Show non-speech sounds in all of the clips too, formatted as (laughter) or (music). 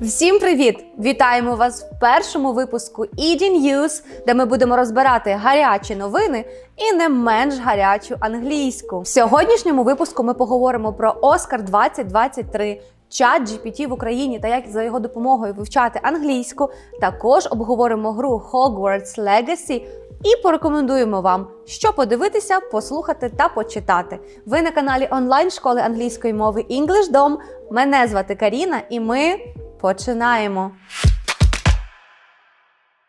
Всім привіт! Вітаємо вас в першому випуску ED News, де ми будемо розбирати гарячі новини і не менш гарячу англійську. В сьогоднішньому випуску ми поговоримо про Оскар 2023, чат GPT в Україні та як за його допомогою вивчати англійську. Також обговоримо гру Hogwarts Legacy і порекомендуємо вам, що подивитися, послухати та почитати. Ви на каналі онлайн школи англійської мови EnglishDom. Мене звати Каріна, і ми починаємо.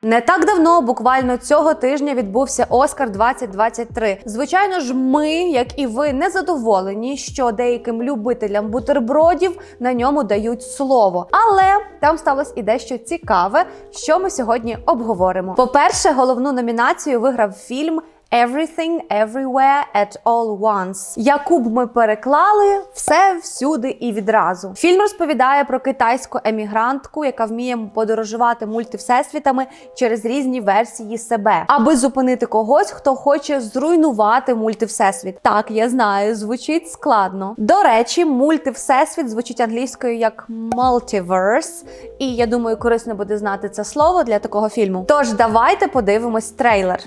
Не так давно, буквально цього тижня, відбувся Оскар 2023. Звичайно ж, ми, як і ви, не задоволені, що деяким любителям бутербродів на ньому дають слово. Але там сталося і дещо цікаве, що ми сьогодні обговоримо. По-перше, головну номінацію виграв фільм. Everything, Everywhere, at All Once. Яку б ми переклали все всюди і відразу. Фільм розповідає про китайську емігрантку, яка вміє подорожувати мультивсесвітами через різні версії себе, аби зупинити когось, хто хоче зруйнувати мультивсесвіт. Так, я знаю, звучить складно. До речі, мультивсесвіт звучить англійською як multiverse, і я думаю, корисно буде знати це слово для такого фільму. Тож давайте подивимось трейлер.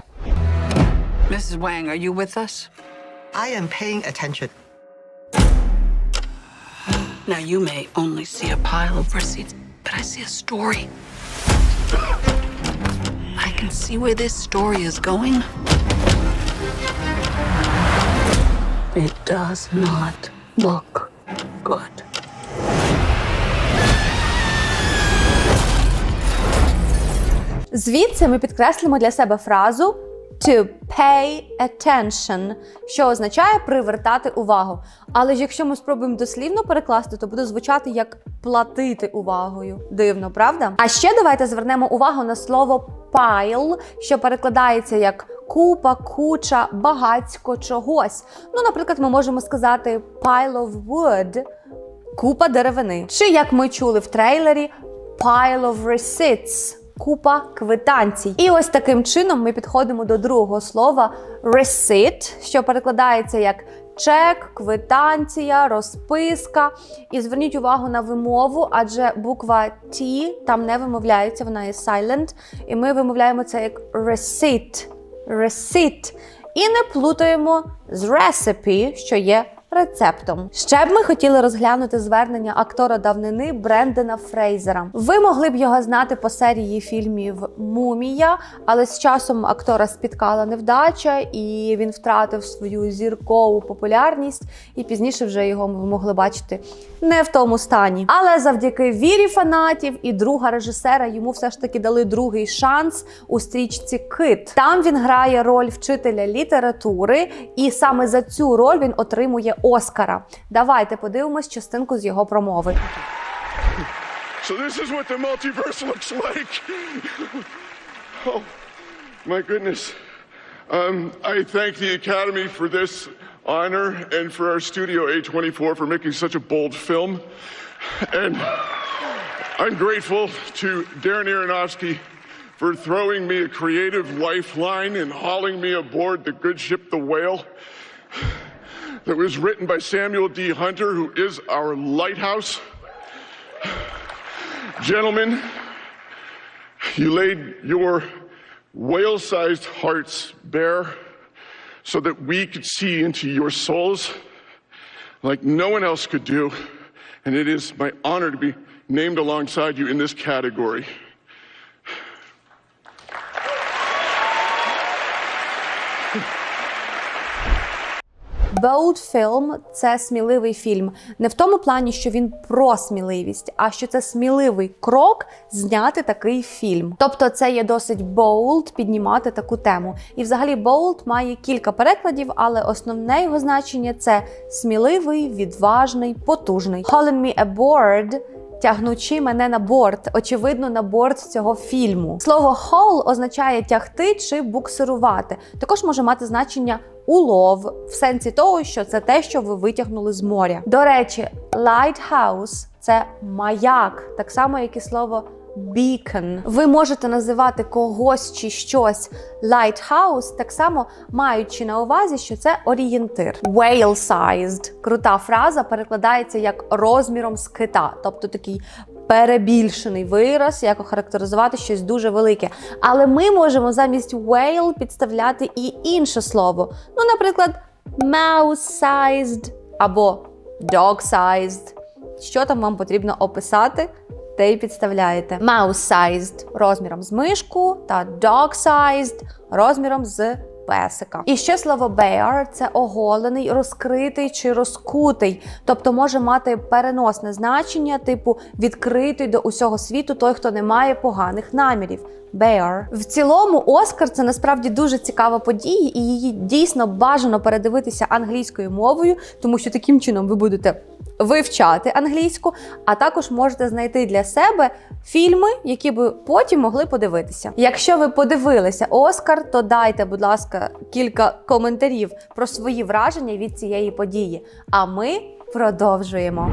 Mrs. Wang, are you with us? I am paying attention. Now, you may only see a pile of receipts, but I see a story. I can see where this story is going. It does not look good. Звідси ми підкреслимо для себе фразу to pay attention, що означає привертати увагу. Але ж якщо ми спробуємо дослівно перекласти, то буде звучати як платити увагою. Дивно, правда? А ще давайте звернемо увагу на слово pile, що перекладається як купа, куча, багацько чогось. Ну, наприклад, ми можемо сказати pile of wood. Купа деревини. Чи як ми чули в трейлері, pile of receipts. Купа квитанцій. І ось таким чином ми підходимо до другого слова receipt, що перекладається як чек, квитанція, розписка. І зверніть увагу на вимову, адже буква T там не вимовляється, вона є silent. І ми вимовляємо це як receipt. Receipt. І не плутаємо з recipe, що є рецептом. Ще б ми хотіли розглянути звернення актора давнини Брендена Фрейзера. Ви могли б його знати по серії фільмів Мумія, але з часом актора спіткала невдача, і він втратив свою зіркову популярність, і пізніше вже його ми могли бачити не в тому стані. Але завдяки вірі фанатів і друга режисера йому все ж таки дали другий шанс у стрічці Кит. Там він грає роль вчителя літератури, і саме за цю роль він отримує Оскара. Давайте подивимось частинку з його промови. So this is what the multiverse looks like. oh, my goodness. Um, I thank the Academy for this honor and for our studio A24 for making such a bold film. And I'm grateful to Darren Aronofsky for throwing me a creative lifeline and hauling me aboard the good ship, the Whale, that was written by Samuel D. Hunter, who is our lighthouse. Gentlemen, you laid your whale sized hearts bare so that we could see into your souls like no one else could do. And it is my honor to be named alongside you in this category. Bold Film – це сміливий фільм. Не в тому плані, що він про сміливість, а що це сміливий крок зняти такий фільм. Тобто, це є досить bold піднімати таку тему. І взагалі bold має кілька перекладів, але основне його значення це сміливий, відважний, потужний. Calling me aboard Тягнучи мене на борт, очевидно, на борт цього фільму. Слово haul означає тягти чи буксирувати. Також може мати значення улов в сенсі того, що це те, що ви витягнули з моря. До речі, lighthouse – це маяк, так само як і слово beacon. Ви можете називати когось чи щось lighthouse, так само маючи на увазі, що це орієнтир. Whale-sized – крута фраза перекладається як розміром з кита, тобто такий перебільшений вираз, як охарактеризувати щось дуже велике. Але ми можемо замість whale підставляти і інше слово. Ну, наприклад, mouse-sized або dog-sized. Що там вам потрібно описати? Те й підставляєте. Mouse-sized розміром з мишку та dog-sized розміром з песика. І ще слово bear – це оголений, розкритий чи розкутий, тобто може мати переносне значення, типу відкритий до усього світу той, хто не має поганих намірів. Bear. В цілому, Оскар це насправді дуже цікава подія, і її дійсно бажано передивитися англійською мовою, тому що таким чином ви будете вивчати англійську, а також можете знайти для себе фільми, які би потім могли подивитися. Якщо ви подивилися Оскар, то дайте, будь ласка, кілька коментарів про свої враження від цієї події. А ми продовжуємо.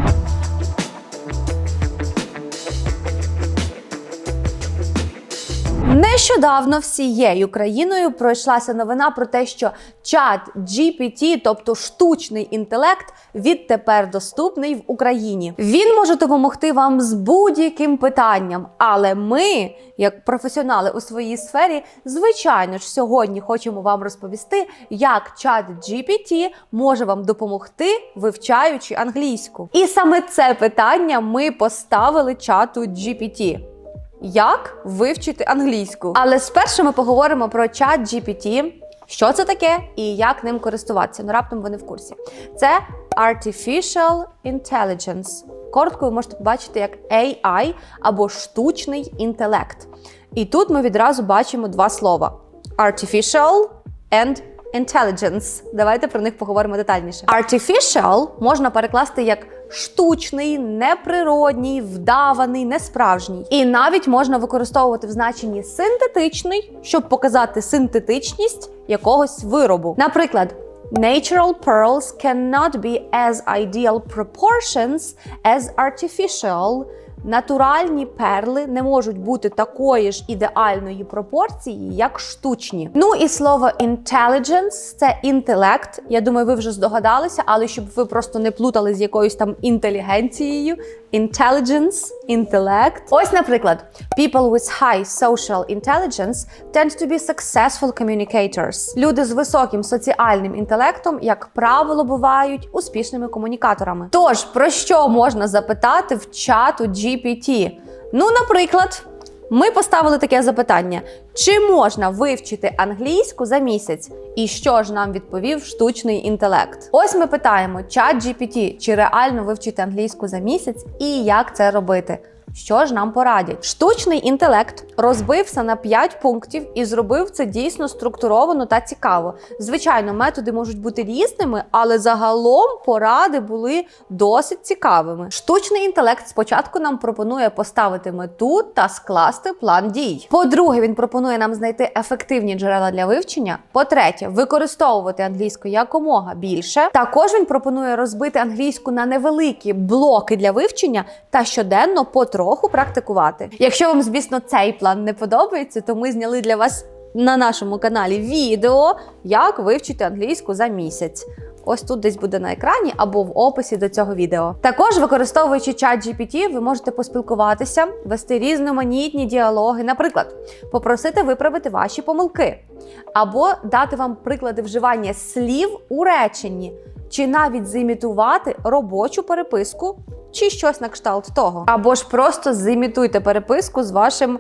Нещодавно всією країною пройшлася новина про те, що чат GPT, тобто штучний інтелект, відтепер доступний в Україні. Він може допомогти вам з будь-яким питанням, але ми, як професіонали у своїй сфері, звичайно ж сьогодні хочемо вам розповісти, як чат GPT може вам допомогти, вивчаючи англійську. І саме це питання ми поставили чату GPT. Як вивчити англійську? Але спершу ми поговоримо про чат GPT, що це таке і як ним користуватися. Ну раптом ви не в курсі. Це Artificial Intelligence. Коротко ви можете побачити як AI або штучний інтелект. І тут ми відразу бачимо два слова: Artificial and Intelligence. Давайте про них поговоримо детальніше. Artificial можна перекласти як штучний, неприродній, вдаваний, несправжній. І навіть можна використовувати в значенні синтетичний, щоб показати синтетичність якогось виробу. Наприклад. Natural pearls cannot be as ideal proportions as artificial. Натуральні перли не можуть бути такої ж ідеальної пропорції, як штучні. Ну і слово intelligence – це інтелект. Я думаю, ви вже здогадалися, але щоб ви просто не плутали з якоюсь там інтелігенцією. Intelligence, інтелект. Ось, наприклад, people with high social intelligence tend to be successful communicators. Люди з високим соціальним інтелектом, як правило, бувають успішними комунікаторами. Тож, про що можна запитати в чату GPT? Ну, наприклад, ми поставили таке запитання: чи можна вивчити англійську за місяць? І що ж нам відповів штучний інтелект? Ось ми питаємо чат GPT, чи реально вивчити англійську за місяць і як це робити. Що ж нам порадять? Штучний інтелект розбився на 5 пунктів і зробив це дійсно структуровано та цікаво. Звичайно, методи можуть бути різними, але загалом поради були досить цікавими. Штучний інтелект спочатку нам пропонує поставити мету та скласти план дій. По-друге, він пропонує нам знайти ефективні джерела для вивчення. По-третє, використовувати англійську якомога більше. Також він пропонує розбити англійську на невеликі блоки для вивчення та щоденно потроху практикувати. Якщо вам, звісно, цей план не подобається, то ми зняли для вас на нашому каналі відео, як вивчити англійську за місяць. Ось тут десь буде на екрані або в описі до цього відео. Також, використовуючи чат GPT, ви можете поспілкуватися, вести різноманітні діалоги, наприклад, попросити виправити ваші помилки, або дати вам приклади вживання слів у реченні, чи навіть зімітувати робочу переписку, чи щось на кшталт того. Або ж просто зімітуйте переписку з вашим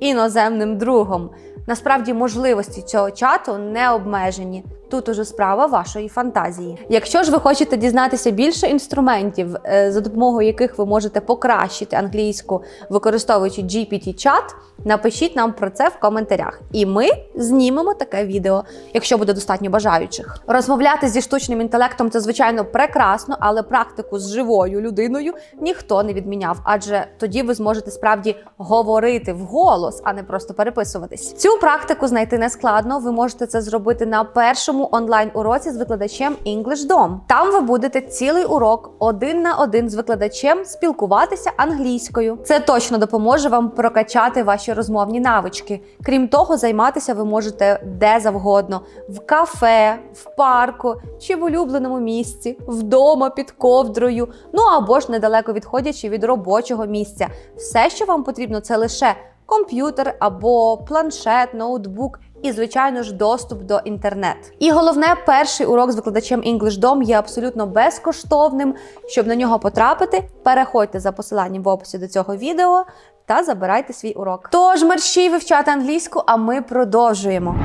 іноземним другом. Насправді можливості цього чату не обмежені. Тут уже справа вашої фантазії. Якщо ж ви хочете дізнатися більше інструментів, е, за допомогою яких ви можете покращити англійську, використовуючи GPT-чат, напишіть нам про це в коментарях. І ми знімемо таке відео, якщо буде достатньо бажаючих. Розмовляти зі штучним інтелектом це звичайно прекрасно, але практику з живою людиною ніхто не відміняв, адже тоді ви зможете справді говорити вголос, а не просто переписуватись. Цю практику знайти не складно. Ви можете це зробити на першому першому онлайн-уроці з викладачем EnglishDom. Там ви будете цілий урок один на один з викладачем спілкуватися англійською. Це точно допоможе вам прокачати ваші розмовні навички. Крім того, займатися ви можете де завгодно: в кафе, в парку чи в улюбленому місці, вдома під ковдрою, ну або ж недалеко відходячи від робочого місця. Все, що вам потрібно, це лише комп'ютер або планшет, ноутбук. І, звичайно ж, доступ до інтернет. І головне, перший урок з викладачем EnglishDom є абсолютно безкоштовним. Щоб на нього потрапити, переходьте за посиланням в описі до цього відео та забирайте свій урок. Тож мерщій вивчати англійську, а ми продовжуємо.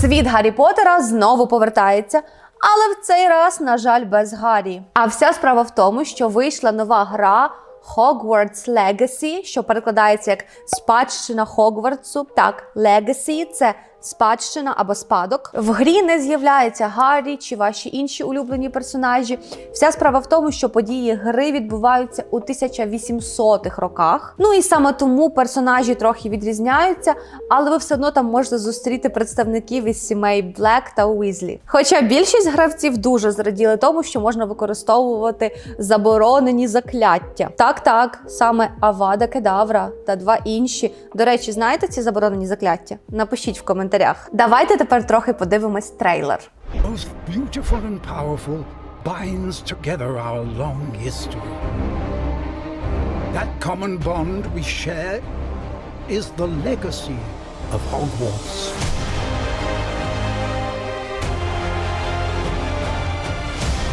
Світ Гаррі Поттера знову повертається. Але в цей раз, на жаль, без Гаррі. А вся справа в тому, що вийшла нова гра Hogwarts Legacy, що перекладається як спадщина Хогвартсу. Так, Legacy – це спадщина або спадок. В грі не з'являється Гаррі чи ваші інші улюблені персонажі. Вся справа в тому, що події гри відбуваються у 1800-х роках. Ну і саме тому персонажі трохи відрізняються, але ви все одно там можете зустріти представників із сімей Блек та Уізлі. Хоча більшість гравців дуже зраділи тому, що можна використовувати заборонені закляття. Так, так, саме Авада Кедавра та два інші. До речі, знаєте ці заборонені закляття? Напишіть в коментарях. Давайте тепер трохи подивимось трейлер. Both beautiful and powerful binds together our long history. That common bond we share is the legacy of Hogwarts.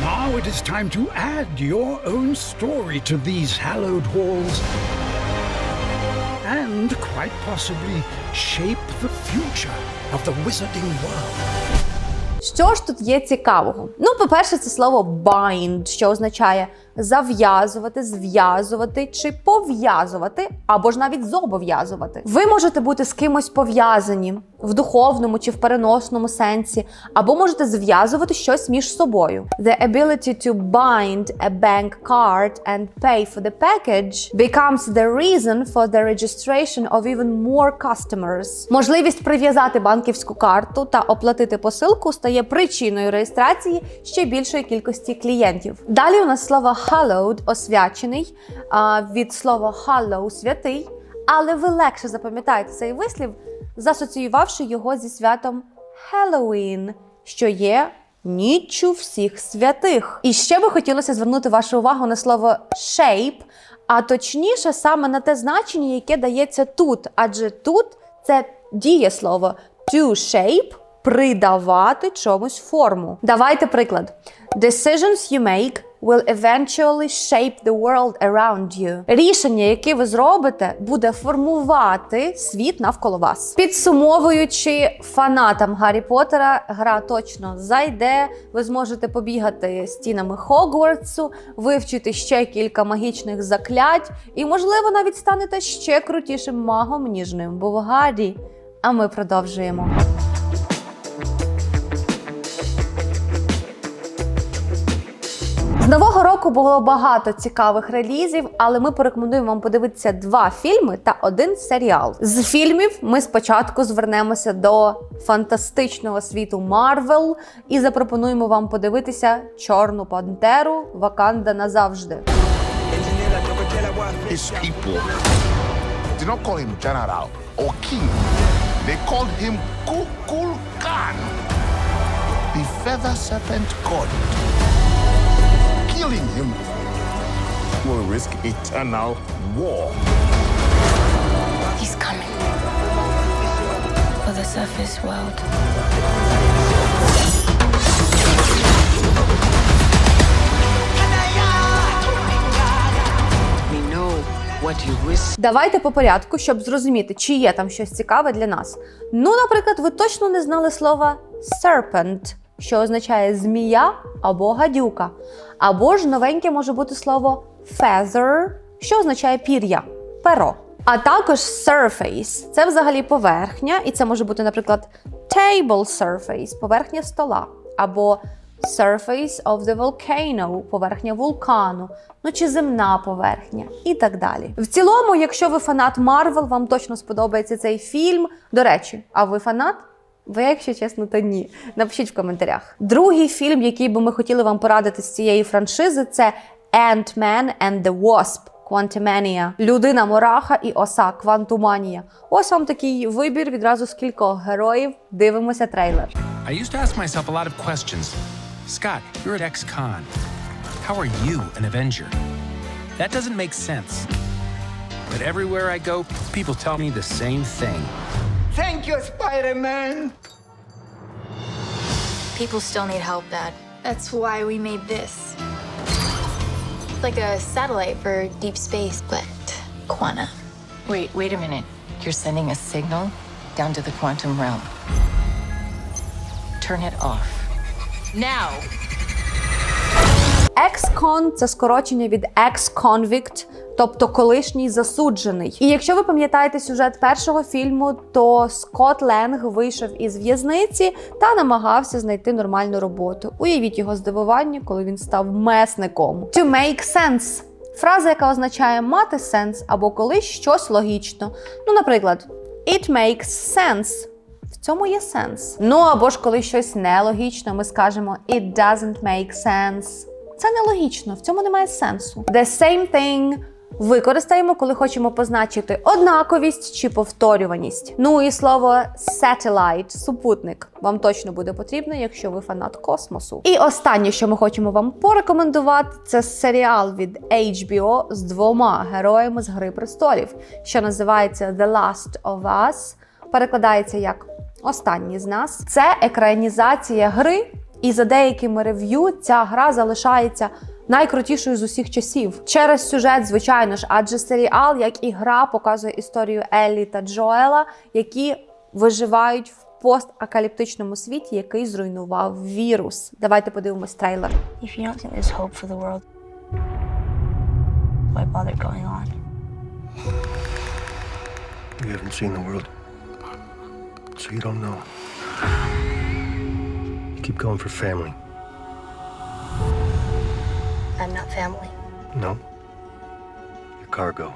Now it is time to add your own story to these hallowed halls And quite possibly shape the future of the wizarding world. Що ж тут є цікавого? Ну, по-перше, це слово bind, що означає зав'язувати, зв'язувати чи пов'язувати, або ж навіть зобов'язувати. Ви можете бути з кимось пов'язані в духовному чи в переносному сенсі, або можете зв'язувати щось між собою. The ability to bind a bank card and pay for the package becomes the reason for the registration of even more customers. Можливість прив'язати банківську карту та оплатити посилку стає причиною реєстрації ще більшої кількості клієнтів. Далі у нас слово hallowed – освячений від слова hallow – святий, але ви легше запам'ятаєте цей вислів, засоціювавши його зі святом Halloween, що є ніччю всіх святих. І ще би хотілося звернути вашу увагу на слово shape, а точніше саме на те значення, яке дається тут, адже тут це дієслово to shape придавати чомусь форму. Давайте приклад. Decisions you make will eventually shape the world around you. Рішення, яке ви зробите, буде формувати світ навколо вас. Підсумовуючи фанатам Гаррі Поттера, гра точно зайде. Ви зможете побігати стінами Хогвартсу, вивчити ще кілька магічних заклять, і, можливо, навіть станете ще крутішим магом, ніж ним був Гаррі. А ми продовжуємо. Нового року було багато цікавих релізів, але ми порекомендуємо вам подивитися два фільми та один серіал. З фільмів ми спочатку звернемося до фантастичного світу Марвел і запропонуємо вам подивитися Чорну Пантеру Ваканда назавжди. His people did not call him general or king. They called him Kukul the feather serpent god. Killing him will risk eternal war. He's coming for the surface world. We know what you risk. Давайте по порядку, щоб зрозуміти, чи є там щось цікаве для нас. Ну, наприклад, ви точно не знали слова serpent, що означає змія або гадюка. Або ж новеньке може бути слово feather, що означає пір'я, перо. А також surface це взагалі поверхня, і це може бути, наприклад, table surface, поверхня стола, або surface of the volcano, поверхня вулкану, ну чи земна поверхня, і так далі. В цілому, якщо ви фанат Марвел, вам точно сподобається цей фільм. До речі, а ви фанат? Ви, якщо чесно, то ні. Напишіть в коментарях. Другий фільм, який би ми хотіли вам порадити з цієї франшизи, це Ant-Man and the Wasp. Quantumania. Людина Мураха і оса Квантуманія. Ось вам такий вибір відразу з кількох героїв. Дивимося трейлер. I used to ask myself a lot of questions. Scott, you're at ex-con. How are you an Avenger? That doesn't make sense. But everywhere I go, people tell me the same thing. Thank you, Spider Man. People still need help, Dad. That's why we made this. Like a satellite for deep space, but quanta. Wait, wait a minute. You're sending a signal down to the quantum realm. Turn it off. Now! Ex-con – це скорочення від ex-convict, тобто колишній засуджений. І якщо ви пам'ятаєте сюжет першого фільму, то Скотт Ленг вийшов із в'язниці та намагався знайти нормальну роботу. Уявіть його здивування, коли він став месником. To make sense – фраза, яка означає мати сенс або коли щось логічно. Ну, наприклад, it makes sense. В цьому є сенс. Ну або ж коли щось нелогічно, ми скажемо it doesn't make sense. Це нелогічно, в цьому немає сенсу. The same thing використаємо, коли хочемо позначити однаковість чи повторюваність. Ну і слово satellite, супутник, вам точно буде потрібно, якщо ви фанат космосу. І останнє, що ми хочемо вам порекомендувати, це серіал від HBO з двома героями з Гри престолів, що називається The Last of Us. Перекладається як Останні з нас. Це екранізація гри, і за деякими рев'ю ця гра залишається найкрутішою з усіх часів. Через сюжет, звичайно ж, адже серіал, як і гра, показує історію Еллі та Джоела, які виживають в постакаліптичному світі, який зруйнував вірус. Давайте подивимось трейлер. If you don't think there's hope for the world, why bother going on? You haven't seen the world, so you don't know. You keep going for family. I'm not family. No? Your cargo.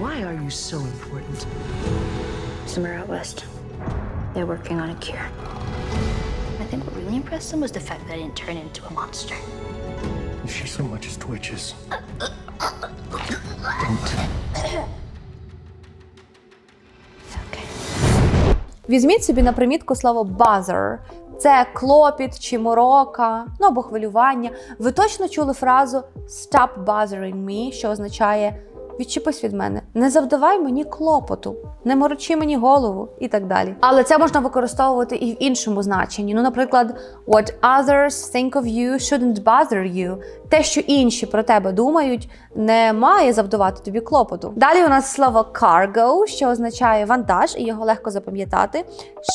Why are you so important? Somewhere out west, they're working on a cure. I think what really impressed them was the fact that I didn't turn into a monster. If she so much as twitches, (coughs) Okay. Візьміть собі на примітку слово buzzer. Це клопіт чи морока, ну або хвилювання. Ви точно чули фразу stop bothering me, що означає відчепись від мене, не завдавай мені клопоту, не морочи мені голову і так далі. Але це можна використовувати і в іншому значенні. Ну, наприклад, what others think of you shouldn't bother you. Те, що інші про тебе думають, не має завдавати тобі клопоту. Далі у нас слово cargo, що означає вантаж, і його легко запам'ятати.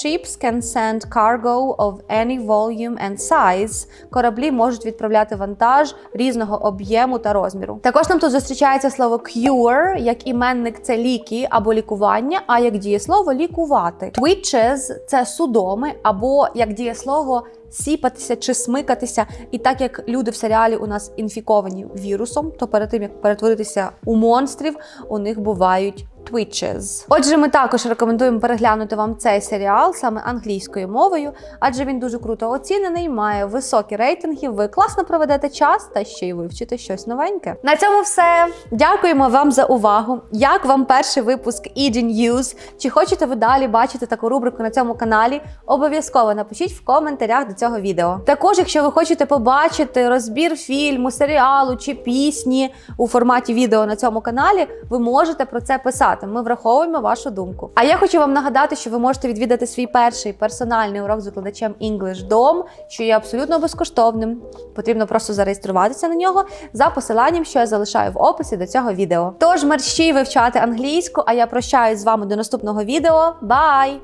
Ships can send cargo of any volume and size. Кораблі можуть відправляти вантаж різного об'єму та розміру. Також нам тут зустрічається слово cure, як іменник це ліки або лікування, а як дієслово лікувати. Twitches – це судоми, або як дієслово сіпатися чи смикатися. І так як люди в серіалі у нас інфіковані вірусом, то перед тим як перетворитися у монстрів, у них бувають Twitches. Отже, ми також рекомендуємо переглянути вам цей серіал саме англійською мовою, адже він дуже круто оцінений, має високі рейтинги. Ви класно проведете час та ще й вивчите щось новеньке. На цьому все. Дякуємо вам за увагу. Як вам перший випуск ED News? Чи хочете ви далі бачити таку рубрику на цьому каналі? Обов'язково напишіть в коментарях до цього відео. Також, якщо ви хочете побачити розбір фільму, серіалу чи пісні у форматі відео на цьому каналі, ви можете про це писати. Ми враховуємо вашу думку. А я хочу вам нагадати, що ви можете відвідати свій перший персональний урок з викладачем English Dom, що є абсолютно безкоштовним. Потрібно просто зареєструватися на нього за посиланням, що я залишаю в описі до цього відео. Тож мерщій вивчати англійську, а я прощаюсь з вами до наступного відео. Бай!